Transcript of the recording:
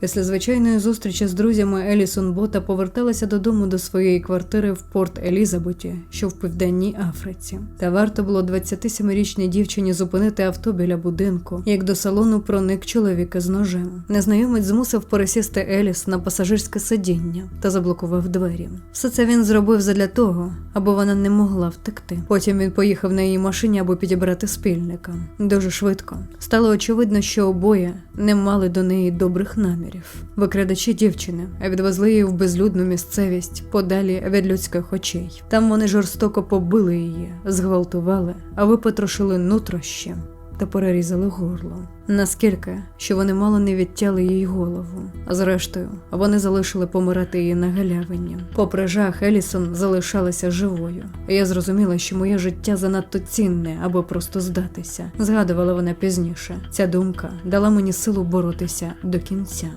Після звичайної зустрічі з друзями Елісон Бота поверталася додому до своєї квартири в Порт Елізабеті, що в південній Африці. Та варто було 27-річній дівчині зупинити авто біля будинку, як до салону проник чоловік із ножем. Незнайомець змусив пересісти Еліс на пасажирське сидіння та заблокував двері. Все це він зробив задля того, аби вона не могла втекти. Потім він поїхав на її машині, аби підібрати спільника. Дуже швидко стало очевидно, що обоє не мали до неї добрих намірів. Викрадачі дівчини відвезли її в безлюдну місцевість подалі від людських очей. Там вони жорстоко побили її, зґвалтували, а випотрошили нутрощі та перерізали горло. Наскільки, що вони мало не відтяли їй голову. Зрештою, вони залишили помирати її на галявині. Попри жах, Елісон залишалася живою. Я зрозуміла, що моє життя занадто цінне, аби просто здатися. Згадувала вона пізніше. Ця думка дала мені силу боротися до кінця.